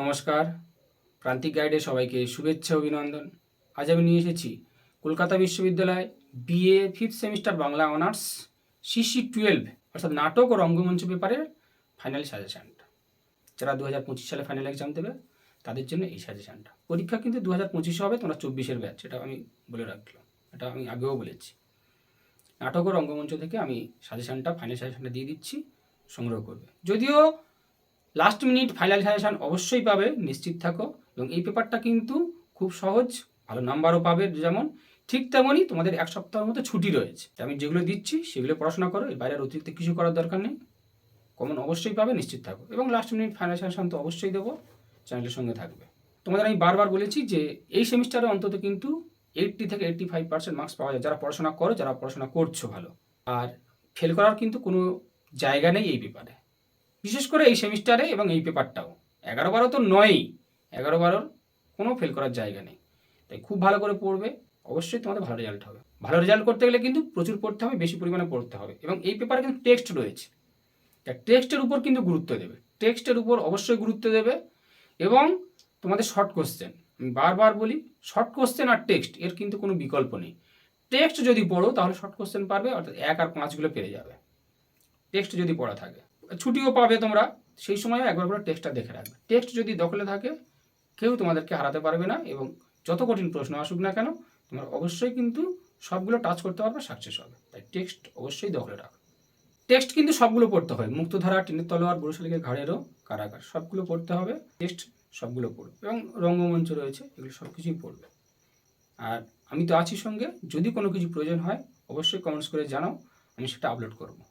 নমস্কার। প্রান্তিক গাইডে সবাইকে শুভেচ্ছা, অভিনন্দন। আজ আমি নিয়ে এসেছি কলকাতা বিশ্ববিদ্যালয় B A fifth semester Bangla honours C C twelve অর্থাৎ নাটক ও রঙ্গমঞ্চ পেপারের ফাইনাল সাজেশানটা যারা দু হাজার পঁচিশ সালে ফাইনাল এক্সাম দেবে, তাদের জন্য এই সাজেশানটা পরীক্ষা কিন্তু দু হাজার পঁচিশে হবে, তোমরা চব্বিশের ব্যাচ এটা আমি বলে রাখলাম। এটা আমি আগেও বলেছি। নাটক ও রঙ্গমঞ্চ থেকে আমি সাজেশানটা ফাইনাল সাজেশানটা দিয়ে দিচ্ছি, সংগ্রহ করবে। যদিও লাস্ট মিনিট ফাইনাল সাজেশন অবশ্যই পাবে, নিশ্চিত থাকো। এবং এই পেপারটা কিন্তু খুব সহজ, ভালো নাম্বারও পাবে যেমন। ঠিক তেমনই তোমাদের এক সপ্তাহের মতো ছুটি রয়েছে। আমি যেগুলো দিচ্ছি সেগুলো পড়াশোনা করো, এর বাইরে অতিরিক্ত কিছু করার দরকার নেই। কমন অবশ্যই পাবে, নিশ্চিত থাকো। এবং লাস্ট মিনিট ফাইনাল সাজেশন তো অবশ্যই দেবো চ্যানেলের সঙ্গে থাকবে। তোমাদের আমি বারবার বলেছি যে এই সেমিস্টারে অন্তত কিন্তু এইটটি থেকে এইটটি ফাইভ পার্সেন্ট মার্কস পাওয়া যায়। যারা পড়াশোনা করো, যারা পড়াশোনা করছ ভালো। আর ফেল করার কিন্তু কোনো জায়গা নেই এই পেপারে বিশেষ করে এই সেমিস্টারে এবং এই পেপারটাও। এগারো বারো তো নয়ই। এগারো বারোর কোনো ফেল করার জায়গা নেই। তাই খুব ভালো করে পড়বে। অবশ্যই তোমাদের ভালো রেজাল্ট হবে। ভালো রেজাল্ট করতে গেলে কিন্তু প্রচুর পড়তে হবে, বেশি পরিমাণে পড়তে হবে এবং এই পেপারে কিন্তু টেক্সট রয়েছে। তা টেক্সটের উপর কিন্তু গুরুত্ব দেবে। টেক্সটের উপর অবশ্যই গুরুত্ব দেবে এবং তোমাদের শর্ট কোশ্চেন আমি বারবার বলি শর্ট কোশ্চেন আর টেক্সট এর কিন্তু কোনো বিকল্প নেই। টেক্সট যদি পড়ো তাহলে শর্ট কোশ্চেন পারবে, অর্থাৎ এক আর পাঁচগুলো পেরে যাবে। টেক্সট যদি পড়া থাকে। ছুটিও পাবে তোমরা। সেই সময় একবার করে টেক্সটটা দেখে রাখবে। টেক্সট যদি দখলে থাকে, কেউ তোমাদেরকে হারাতে পারবে না এবং যত কঠিন প্রশ্ন আসুক না কেন, তোমরা অবশ্যই কিন্তু সবগুলো টাচ করতে পারবে সাকসেস হবে। তাই টেক্সট অবশ্যই দখলে রাখো। টেক্সট কিন্তু সবগুলো পড়তে হয়। মুক্তধারা, টিনের তলোয়ার বরিশালিকের ঘাড়েরও কারাগার, সবগুলো পড়তে হবে। টেক্সট সবগুলো পড়বে এবং রঙ্গমঞ্চ রয়েছে, এগুলো সব কিছুই পড়বে। আর আমি তো আছি সঙ্গে। যদি কোনো কিছু প্রয়োজন হয়, অবশ্যই কমেন্টস করে জানাও। আমি সেটা আপলোড করব।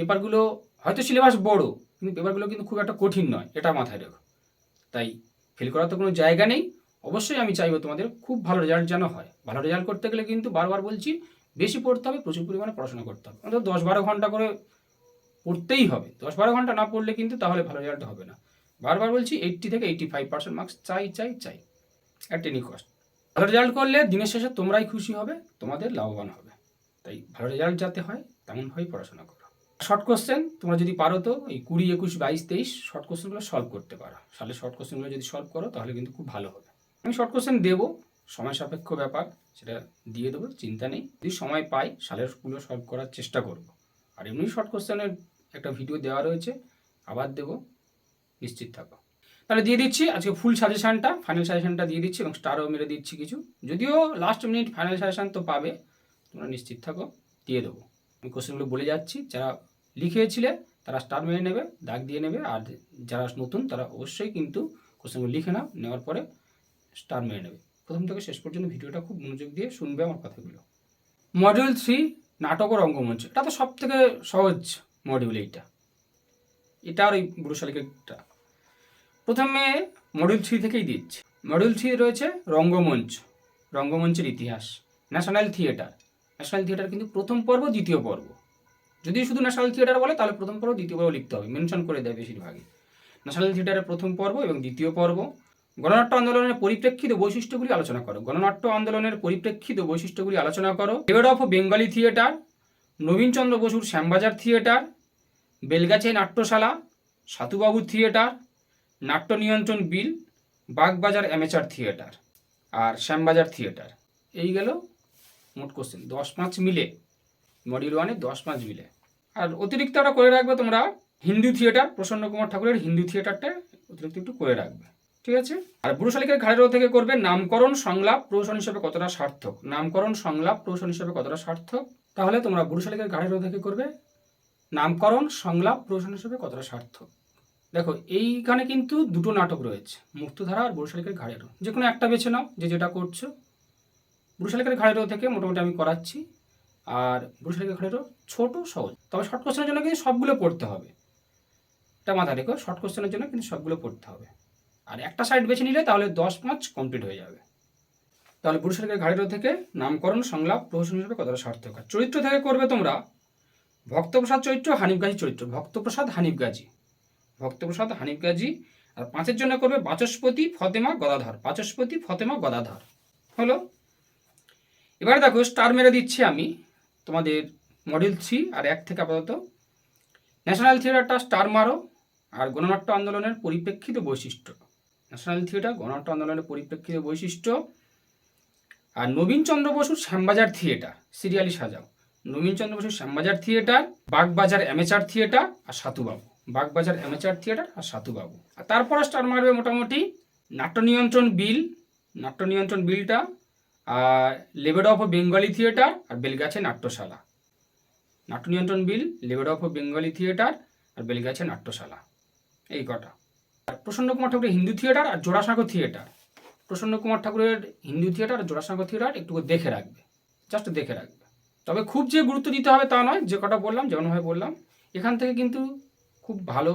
পেপারগুলো হয়তো সিলেবাস বড়, কিন্তু পেপারগুলো কিন্তু খুব একটা কঠিন নয়, এটা মাথায় রেখো। তাই ফেল করার তো কোনো জায়গা নেই, অবশ্যই আমি চাইব তোমাদের খুব ভালো রেজাল্ট যেন হয়। ভালো রেজাল্ট করতে গেলে কিন্তু বারবার বলছি, বেশি পড়তে হবে, প্রচুর পরিমাণে পড়াশোনা করতে হবে। অন্তত দশ বারো ঘণ্টা করে পড়তেই হবে। দশ বারো ঘণ্টা না পড়লে কিন্তু তাহলে ভালো রেজাল্ট হবে না। বারবার বলছি এইট্টি থেকে এইট্টি ফাইভ পার্সেন্ট মার্কস চাই চাই চাই। অ্যাট এনি কস্ট ভালো রেজাল্ট করলে দিনের শেষে তোমরাই খুশি হবে, তোমাদের লাভবান হবে। তাই ভালো রেজাল্ট যাতে হয় তেমনভাবেই পড়াশোনা করো। শর্ট কোশ্চেন তোমরা যদি পারো তো, এই কুড়ি, একুশ, বাইশ, তেইশ শর্ট কোশ্চেনগুলো সলভ করতে পারো। সালে শর্ট কোশ্চেনগুলো যদি সলভ করো, তাহলে কিন্তু খুব ভালো হবে। আমি শর্ট কোশ্চেন দেবো, সময় সাপেক্ষ ব্যাপার, সেটা দিয়ে দেবো, চিন্তা নেই। যদি সময় পাই সালেরগুলো সলভ করার চেষ্টা করব। আর এমনি শর্ট কোশ্চেনের একটা ভিডিও দেওয়া রয়েছে, আবার দেবো, নিশ্চিত থাকো। তাহলে দিয়ে দিচ্ছি, আজকে ফুল সাজেশানটা ফাইনাল সাজেশানটা দিয়ে দিচ্ছি এবং স্টারও মেরে দিচ্ছি কিছু। যদিও লাস্ট মিনিট ফাইনাল সাজেশান তো পাবে, তোমরা নিশ্চিত থাকো, দিয়ে দেবো। আমি কোশ্চেনগুলো বলে যাচ্ছি, যারা লিখেছিলে তারা স্টার মেরে নেবে, দাগ দিয়ে নেবে, আর যারা নতুন, তারা অবশ্যই কিন্তু কোশ্চেনগুলো লিখে নাও, নেওয়ার পরে স্টার মেরে নেবে। প্রথম থেকে শেষ পর্যন্ত ভিডিওটা খুব মনোযোগ দিয়ে শুনবে আমার কথাগুলো। মডিউল থ্রি নাটক ও রঙ্গমঞ্চ এটা তো সব থেকে সহজ মডিউল এইটা। এটা আর ওই বুড়ো শালিকেরটা প্রথমে মডিউল থ্রি থেকেই দিচ্ছি। মডিউল থ্রি রয়েছে রঙ্গমঞ্চ, রঙ্গমঞ্চের ইতিহাস ন্যাশনাল থিয়েটার ন্যাশনাল থিয়েটার কিন্তু প্রথম পর্ব, দ্বিতীয় পর্ব। যদি শুধু ন্যাশনাল থিয়েটার বলে, তাহলে প্রথম পর্ব দ্বিতীয় পর্ব লিখতে হবে। মেনশন করে দেয় বেশিরভাগই। ন্যাশনাল থিয়েটারের প্রথম পর্ব এবং দ্বিতীয় পর্ব। গণনাট্য আন্দোলনের পরিপ্রেক্ষিত বৈশিষ্ট্যগুলি আলোচনা করো। গণনাট্য আন্দোলনের পরিপ্রেক্ষিত বৈশিষ্ট্যগুলি আলোচনা করো। Lebedeff Bengali theatre Nabinchandra বসুর শ্যামবাজার থিয়েটার বেলগাছি নাট্যশালা সাতুবাবু থিয়েটার নাট্য নিয়ন্ত্রণ বিল বাগবাজার অ্যামেচার থিয়েটার আর শ্যামবাজার থিয়েটার এই গেল মোট কোশ্চেন দশ পাঁচ মিলে মডিউল ওয়ানে দশ পাঁচ মিলে। আর অতিরিক্ত একটা করে রাখবে তোমরা হিন্দু থিয়েটার প্রসন্ন কুমার ঠাকুরের হিন্দু থিয়েটারটা অতিরিক্ত একটু করে রাখবে, ঠিক আছে? আর বুড়ো শালিকের ঘাড়েরও থেকে করবে নামকরণ সংলাপ, প্রহসন হিসেবে কতটা সার্থক? নামকরণ সংলাপ, প্রহসন হিসেবে কতটা সার্থক? তাহলে তোমরা বুড়ো শালিকের ঘাড়েরও থেকে করবে নামকরণ সংলাপ, প্রহসন হিসেবে কতটা সার্থক? দেখো, এইখানে কিন্তু দুটো নাটক রয়েছে, মুক্তধারা আর বরিশালিকের ঘাড়েরও যে কোনো একটা বেছে নাও যে যেটা করছ। বরিশালিকের ঘাড়েরও থেকে মোটামুটি আমি করাচ্ছি। আর বরিশালিকের ঘাড়েরও ছোট সহজ। তবে শর্ট কোশ্চেনের জন্য কিন্তু সবগুলো পড়তে হবে। এটা মাথা রেখো শর্ট কোশ্চেনের জন্য কিন্তু সবগুলো পড়তে হবে। আর একটা সাইড বেছে নিলে তাহলে দশ পাঁচ কমপ্লিট হয়ে যাবে। তাহলে বরিশালিকের ঘাড়েরও থেকে নামকরণ, সংলাপ, প্রহসন হিসেবে কতটা সার্থক চরিত্র থেকে করবে তোমরা ভক্তপ্রসাদ চরিত্র হানিফ গাজী চরিত্র। ভক্তপ্রসাদ হানিফ গাজী ভক্তপ্রসাদ হানিফ গাজী আর পাঁচের জন্য করবে বাচস্পতি, ফতেমা, গদাধর। বাচস্পতি, ফতেমা, গদাধর। হলো? এবারে দেখো স্টার মেরে দিচ্ছি আমি। তোমাদের মডেল থ্রি আর এক থেকে আপাতত ন্যাশনাল থিয়েটারটা স্টার মারো আর গণনাট্য আন্দোলনের পরিপ্রেক্ষিত বৈশিষ্ট্য। ন্যাশনাল থিয়েটার গণনাট্য আন্দোলনের পরিপ্রেক্ষিতে বৈশিষ্ট্য আর নবীনচন্দ্র বসুর শ্যামবাজার থিয়েটার সিরিয়ালি সাজাও। নবীনচন্দ্র বসুর Shyambazar theatre Bagbazar amateur theatre আর সাতুবাবু। বাগবাজার অ্যামেচার থিয়েটার আর সাতুবাবু। আর তারপরে স্টার মারবে মোটামুটি নাট্য নিয়ন্ত্রণ বিল। নাট্য নিয়ন্ত্রণ বিলটা আর লেবেড অফ বেঙ্গলি থিয়েটার আর বেলগাছে নাট্যশালা। নাট্য নিয়ন্ত্রণ bill Lebedeff Bengali theatre আর বেলগাছে নাট্যশালা। এই কটা। আর প্রসন্ন কুমার ঠাকুরের হিন্দু থিয়েটার আর জোড়াসাঁকো থিয়েটার প্রসন্ন কুমার ঠাকুরের হিন্দু থিয়েটার আর জোড়াসাঁকো থিয়েটার একটু দেখে রাখবে। জাস্ট দেখে রাখবে। তবে খুব যে গুরুত্ব দিতে হবে তা নয়, যে কটা বললাম যেমনভাবে বললাম, এখান থেকে কিন্তু খুব ভালো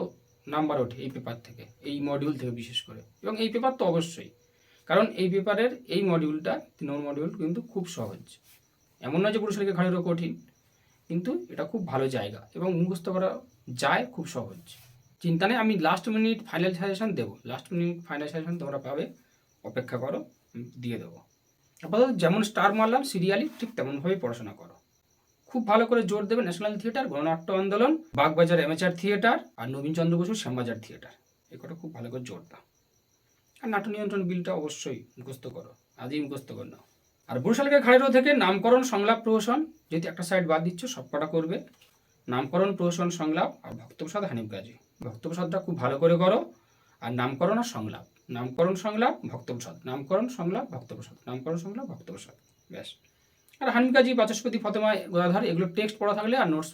নাম্বার ওঠে এই পেপার থেকে, এই মডিউল থেকে বিশেষ করে। এবং এই পেপার তো অবশ্যই। কারণ এই পেপারের এই মডিউলটা তিন নম্বর মডিউল কিন্তু খুব সহজ। এমন নয় যে পুরুষের ঘাড়েরও কঠিন, কিন্তু এটা খুব ভালো জায়গা এবং মুখস্থ করা যায় খুব সহজ। চিন্তা নেই, আমি লাস্ট মিনিট ফাইনাল সাজেশন দেবো। লাস্ট মিনিট ফাইনাল সাজেশন তোমরা পাবে, অপেক্ষা করো দিয়ে দেবো। আপাতত যেমন স্টার মারলাম সিরিয়ালি ঠিক তেমনভাবেই পড়াশোনা করো। খুব ভালো করে জোর দেবে ন্যাশনাল থিয়েটার গণনাট্য আন্দোলন, বাগবাজার এমেচার থিয়েটার আর নবীনচন্দ্র বসু শ্যামবাজার থিয়েটার এ কটা খুব ভালো করে জোর দাও আর নাট্য নিয়ন্ত্রণ বিলটা অবশ্যই মুখস্থ করো, আজই মুখস্থ কর নাও। আর বরিশালকে খাড়িরো থেকে নামকরণ সংলাপ প্রহসন যেহেতু একটা সাইড বাদ দিচ্ছ, সব কটা করবে। নামকরণ, প্রহসন, সংলাপ আর ভক্তপ্রসাদ হানিফ গাজী। ভক্তপ্রসাদটা খুব ভালো করে করো। আর নামকরণ আর সংলাপ। নামকরণ, সংলাপ, ভক্তপ্রসাদ। নামকরণ, সংলাপ, ভক্তপ্রসাদ। নামকরণ, সংলাপ, ভক্তপ্রসাদ। ব্যাস। আর হানিফ গাজী, বাচস্পতি, ফতেমা গদাধর এগুলো টেক্সট পড়া থাকলে আর নোটস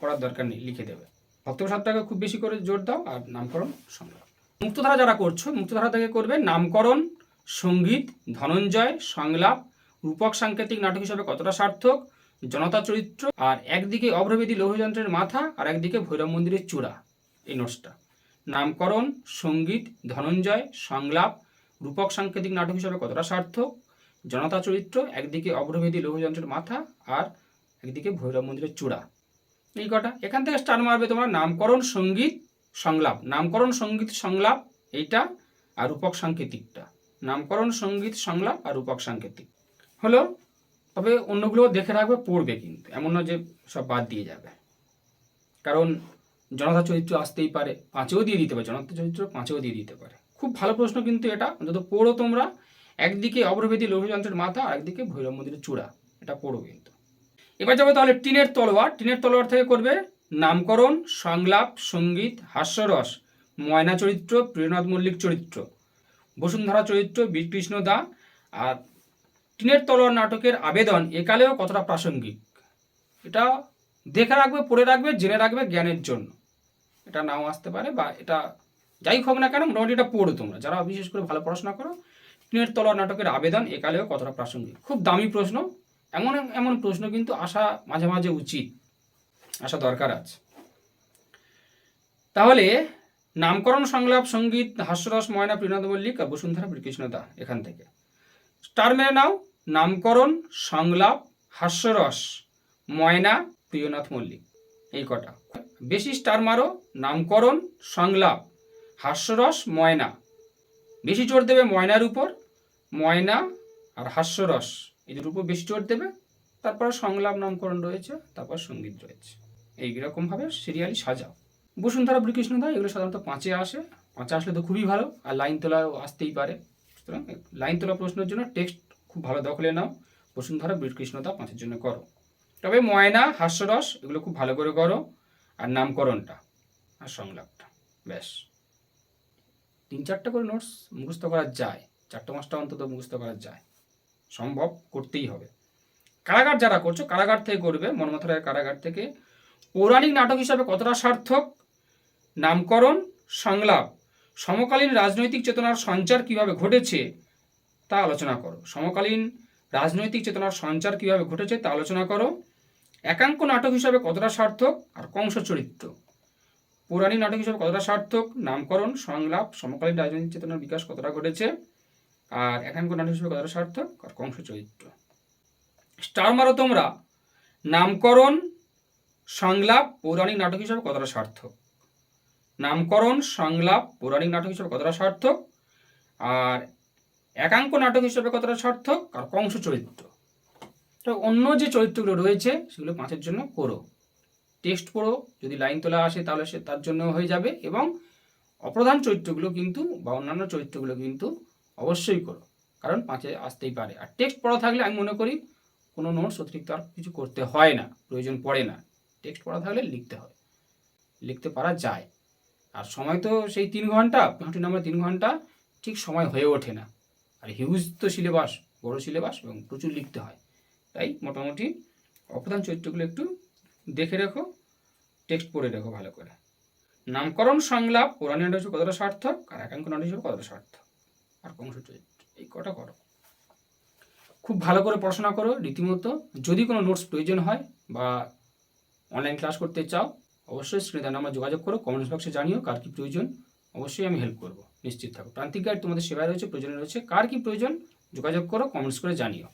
পড়ার দরকার নেই, লিখে দেবে। ভক্তপ্রসাদটাকে খুব বেশি করে জোর দাও আর নামকরণ, সংলাপ। মুক্তধারা যারা করছ, মুক্তধারা থেকে করবে নামকরণ, সংগীত, ধনঞ্জয়, সংলাপ, রূপক সাংকেতিক নাটক হিসাবে কতটা সার্থক, জনতা চরিত্র, আর একদিকে অভ্রবেদী লৌহযন্ত্রের মাথা, আর একদিকে ভৈরব মন্দিরের চূড়া, এই নোটসটা। নামকরণ, সংগীত, ধনঞ্জয়, সংলাপ, রূপক সাংকেতিক নাটক হিসাবে কতটা সার্থক, জনতা চরিত্র, একদিকে অভ্রভেদী লৌহযন্ত্রের মাথা, আর একদিকে ভৈরব মন্দিরের চূড়া। এই কটা। এখান থেকে স্টার মারবে তোমরা নামকরণ, সংগীত সংলাপ, নামকরণ সংগীত সংলাপ, এইটা আর রূপক সাংকেতিকটা। নামকরণ সংগীত সংলাপ আর রূপক সাংকেতিক। হলো, তবে অন্যগুলো দেখে রাখবে, পড়বে কিন্তু। এমন না যে সব বাদ দিয়ে যাবে। কারণ জনতা চরিত্র আসতেই পারে, পাঁচেও দিয়ে দিতে পারে। জনতা চরিত্র পাঁচেও দিয়ে দিতে পারে। খুব ভালো প্রশ্ন কিন্তু এটা। অন্তত পড়ো তোমরা। একদিকে অগ্রবেদী লৌহযন্ত্রের মাথা আর একদিকে ভৈরব মন্দিরের চূড়া। এটা পড়ো কিন্তু। এবার যাবে তাহলে টিনের তলোয়ার। টিনের তলোয়ার থেকে করবে নামকরণ, সংলাপ, সংগীত, হাস্যরস, ময়না চরিত্র, প্রিয়নাথ মল্লিক চরিত্র। বসুন্ধরা চরিত্র, বীরকৃষ্ণ দা। আর টিনের তলোয়ার নাটকের আবেদন একালেও কতটা প্রাসঙ্গিক? এটা দেখে রাখবে, পড়ে রাখবে, জেনে রাখবে জ্ঞানের জন্য। এটা নাও আসতে পারে বা এটা যাই হোক না কেন, মোটামুটি এটা পড়ো তোমরা। যারা বিশেষ করে ভালো পড়াশোনা করো, টিনের তলোয়ার নাটকের আবেদন একালেও কতটা প্রাসঙ্গিক? খুব দামি প্রশ্ন। এমন এমন প্রশ্ন কিন্তু আসা মাঝে মাঝে উচিত। আসা দরকার আছে। তাহলে নামকরণ, সংলাপ, সংগীত, হাস্যরস, ময়না প্রিয়নাথ মল্লিক, আর বসুন্ধরা এখান থেকে। স্টার মেরে নাও, নামকরণ, সংলাপ, হাস্যরস, ময়না, প্রিয়নাথ মল্লিক, এই কটা। বেশি স্টার মারো, নামকরণ, সংলাপ, হাস্যরস, ময়না। বেশি জোর দেবে ময়নার উপর, ময়না আর হাস্যরস। এই দুটোর উপর বেশি জোর দেবে, তারপর সংলাপ, নামকরণ রয়েছে, তারপর সংগীত রয়েছে। এইরকমভাবে সিরিয়ালি সাজাও। বসুন্ধরা বীরকৃষ্ণ দা এগুলো সাধারণত পাঁচে আসে। পাঁচে আসলে তো খুবই ভালো, আর লাইন তোলাও আসতেই পারে। সুতরাং লাইন তোলা প্রশ্নের জন্য টেক্সট খুব ভালো দখলে নাও। বসুন্ধরা বীরকৃষ্ণদা পাঁচের জন্য করো। তবে ময়না, হাস্যরস, এগুলো খুব ভালো করে করো, আর নামকরণটা আর সংলাপটা, ব্যাস। তিন চারটা করে নোটস মুখস্থ করা যায়, চারটা মাসটা অন্তত মুখস্থ করা যায়। সম্ভব করতেই হবে। কারাগার যারা করছ, কারাগার থেকে করবে মনমথরের কারাগার থেকে পৌরাণিক নাটক হিসাবে কতটা সার্থক? নামকরণ, সংলাপ, সমকালীন রাজনৈতিক চেতনার সঞ্চার কীভাবে ঘটেছে তা আলোচনা করো। সমকালীন রাজনৈতিক চেতনার সঞ্চার কীভাবে ঘটেছে তা আলোচনা করো। একাঙ্ক নাটক হিসাবে কতটা সার্থক আর কংস চরিত্র? পৌরাণিক নাটক হিসাবে কতটা সার্থক? নামকরণ, সংলাপ, সমকালীন রাজনৈতিক চেতনার বিকাশ কতটা ঘটেছে? আর একাঙ্ক নাটক হিসাবে কতটা সার্থক আর কংস চরিত্র? স্টার মারো তোমরা। নামকরণ সংলাপ পৌরাণিক নাটক হিসাবে কতটা সার্থক? নামকরণ, সংলাপ পৌরাণিক নাটক হিসাবে কতটা সার্থক? আর একাঙ্ক নাটক হিসাবে কতটা সার্থক? আর কংস চরিত্র। তো অন্য যে চরিত্রগুলো রয়েছে, সেগুলো পাঁচের জন্য করো টেক্সট পড়ো, যদি লাইন তোলা আসে তাহলে সে তার জন্য হয়ে যাবে এবং অপ্রধান চরিত্রগুলো কিন্তু বা অন্যান্য চরিত্রগুলো কিন্তু অবশ্যই করো, কারণ পাঁচে আসতেই পারে। আর টেক্সট পড়া থাকলে আমি মনে করি কোনো নোটস অতিরিক্ত আর কিছু করতে হয় না, প্রয়োজন পড়ে না। টেক্সট পড়া থাকলে লিখতে হয়। লিখতে পারা যায়। আর সময় তো সেই তিন ঘণ্টা পঁয়ষট্টি নাম্বার তিন ঘণ্টা ঠিক সময় হয়ে ওঠে না। আর হিউজ তো সিলেবাস, বড় সিলেবাস এবং প্রচুর লিখতে হয়। তাই মোটামুটি অপ্রধান চরিত্রগুলো একটু দেখে রেখো, টেক্সট পড়ে রেখো ভালো করে। নামকরণ, সংলাপ পুরাণী নাটক হিসেবে কতটা সার্থক, আর একাঙ্ক নাটক হিসেবে কতটা সার্থক? আর কংস চরিত্র, এই কটা করো। খুব ভালো করে পড়াশোনা করো রীতিমতো। যদি কোনো নোটস প্রয়োজন হয় বা অনলাইন ক্লাস করতে চাও, অবশ্যই স্ক্রিনে আমার যোগাযোগ করো কমেন্টস বক্সে জানিও কার কী প্রয়োজন, অবশ্যই আমি হেল্প করব। নিশ্চিত থাকো। প্রান্তিক গাইড তোমাদের সেবায় রয়েছে, প্রয়োজন রয়েছে, কার কী প্রয়োজন, যোগাযোগ করো কমেন্টস করে জানিও।